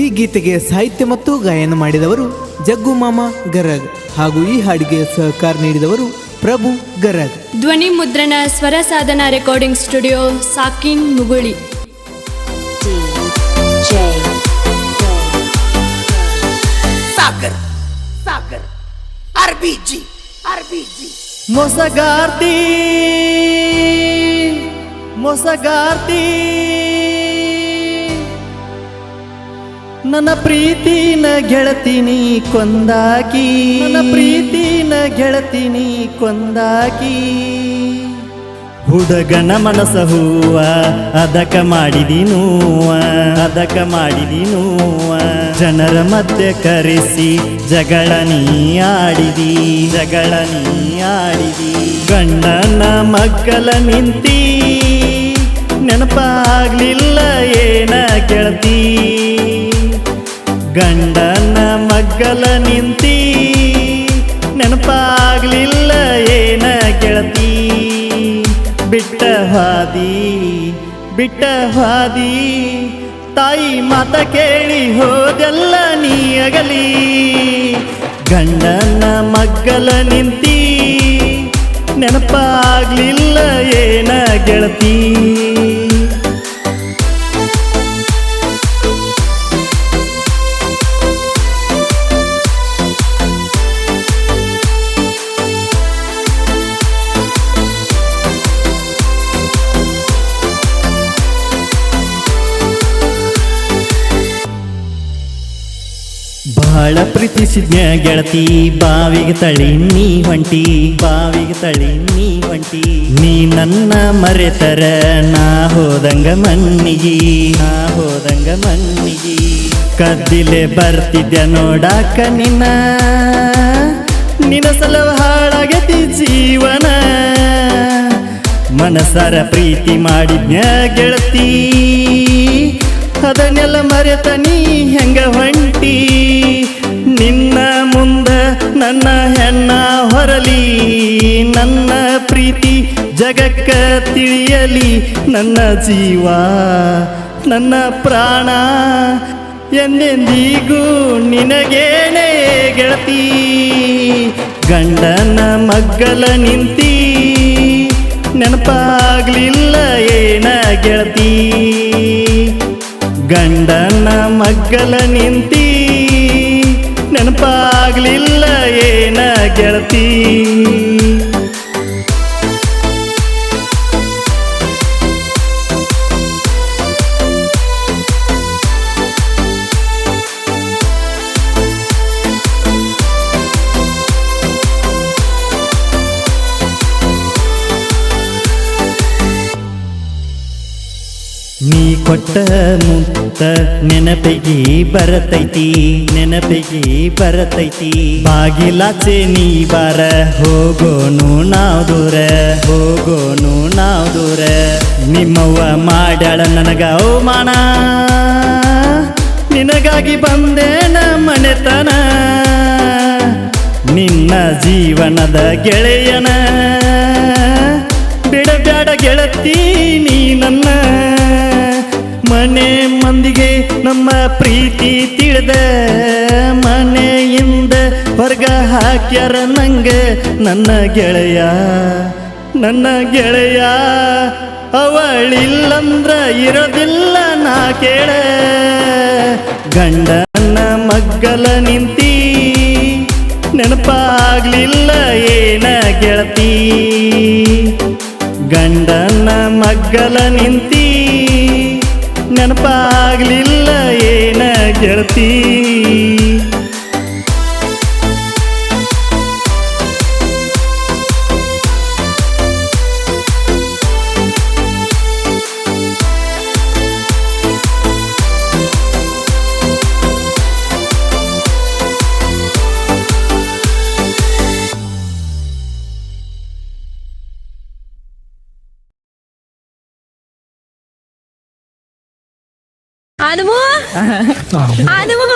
ಈ ಗೀತೆಗೆ ಸಾಹಿತ್ಯ ಮತ್ತು ಗಾಯನ ಮಾಡಿದವರು ಜಗ್ಗು ಮಾಮ ಗರಗ್ ಹಾಗೂ ಈ ಹಾಡಿಗೆ ಸಹಕಾರ ನೀಡಿದವರು ಪ್ರಭು ಗರಗ್. ಧ್ವನಿ ಮುದ್ರಣ ಸ್ವರ ಸಾಧನ ರೆಕಾರ್ಡಿಂಗ್ ಸ್ಟುಡಿಯೋ ಸಾಕಿನ್ ಮುಗುಳಿ. ಸಾಗರ್ ಸಾಗರ್ ಜಿ ಮೊಸಗಾರ್ತಿ ಮೊಸಗಾರ್ತಿ. ನನ್ನ ಪ್ರೀತಿನ ಗೆಳತಿನಿ ಕೊಂದಾಕಿ. ನನ್ನ ಪ್ರೀತಿನ ಗೆಳತಿನಿ ಕೊಂದಾಕಿ. ಹುಡುಗನ ಮನಸ ಹೂವ ಅದಕ ಮಾಡಿದಿನೂವ ಅದಕ ಮಾಡಿದಿನೂವ ಜನರ ಮಧ್ಯೆ ಕರೆಸಿ ಜಗಳ ನೀ ಆಡಿದಿ ಜಗಳ ನೀ ಆಡಿದಿ. ಗಂಡನ ಮಗ್ಗಲ ನಿಂತಿ ನೆನಪಾಗ್ಲಿಲ್ಲ ಏನ ಗೆಳತಿ. ಗಂಡನ ಮಗ್ಗಲ ನಿಂತಿ, ನೆನಪಾಗ್ಲಿಲ್ಲ ಏನ ಗೆಳತಿ? ಬಿಟ್ಟ ಹಾದಿ ಬಿಟ್ಟ ಹಾದಿ, ತಾಯಿ ಮಾತ ಕೇಳಿ ಹೋದೆಲ್ಲ ನೀ ಅಗಲಿ. ಗಂಡನ ಮಗ್ಗಲ ನಿಂತಿ, ನೆನಪಾಗ್ಲಿಲ್ಲ ಏನ ಗೆಳತಿ? ಬಹಳ ಪ್ರೀತಿಸಿದ್ನ ಗೆಳತಿ? ಬಾವಿಗೆ ತಳಿ ನೀ ಹೊಂಟಿ, ಬಾವಿಗೆ ತಳಿ ನೀ ಹೊಂಟಿ. ನೀ ನನ್ನ ಮರೆತರ, ನಾ ಹೋದಂಗ ಮಣ್ಣಿಗಿ, ನಾ ಹೋದಂಗ ಮಣ್ಣಿಗಿ. ಕದ್ದಿಲೆ ಬರ್ತಿದ್ಯ ನೋಡಾಕ ನಿನ್ನ ನಿನ್ನ ಸಲವ ಹಾಳಾಗತಿ ಜೀವನ. ಮನಸರ ಪ್ರೀತಿ ಮಾಡಿದ್ನ ಗೆಳತಿ? ಅದನ್ನೆಲ್ಲ ಮರೆತ ನೀ ಹೆಂಗ ಹೊಂಟಿ? ನಿನ್ನ ಮುಂದ ನನ್ನ ಹೆಣ್ಣ ಹೊರಲಿ, ನನ್ನ ಪ್ರೀತಿ ಜಗಕ್ಕ ತಿಳಿಯಲಿ, ನನ್ನ ಜೀವ, ನನ್ನ ಪ್ರಾಣ ಎಂದೆಂದಿಗೂ ನಿನಗೇನೇ ಗೆಳತಿ? ಗಂಡನ ಮಗ್ಗಲ ನಿಂತಿ ನೆನಪಾಗ್ಲಿಲ್ಲ ಏನ ಗೆಳತಿ? ಗಂಡನ ಮಗ್ಗಲ ನಿಂತಿ ನೆನಪಾಗ್ಲಿಲ್ಲ ಏನ ಗೆಳತಿ? ಕೊಟ್ಟ ಮುತ್ತ ನೆನಪಿಗೆ ಬರತೈತಿ ನೆನಪಿಗೆ ಬರತೈತಿ. ಬಾಗಿಲಾಚೆ ನೀ ಬಾರ, ಹೋಗೋನು ನಾವ್ ದೂರ, ಹೋಗೋನು ನಾವ್ ದೂರ. ನಿಮ್ಮವ್ವ ಮಾಡ್ಯಾಳ ನನಗ ಅವಮಾನ, ನಿನಗಾಗಿ ಬಂದೆ ಮನೆತನ. ನಿನ್ನ ಜೀವನದ ಗೆಳೆಯನ, ಬಿಡಬ್ಯಾಡ ಗೆಳತಿ ನೀ ನನ್ನ. ಮನೆ ಮಂದಿಗೆ ನಮ್ಮ ಪ್ರೀತಿ ತಿಳಿದ ಮನೆಯಿಂದ ಹೊರಗ ಹಾಕ್ಯಾರ ನಂಗೆ ನನ್ನ ಗೆಳೆಯ ನನ್ನ ಗೆಳೆಯ. ಅವಳಿಲ್ಲಂದ್ರ ಇರೋದಿಲ್ಲ ನಾ ಕೇಳ. ಗಂಡನ ಮಗ್ಗಲ ನಿಂತಿ ನೆನಪಾಗ್ಲಿಲ್ಲ ಏನ ಗೆಳತಿ. ಗಂಡನ ಮಗ್ಗಲ ನಿಂತಿ ನೆನಪಾಗ್ಲಿಲ್ಲ ಏನ ಗೆಳತಿ? Ano mo? ano mo?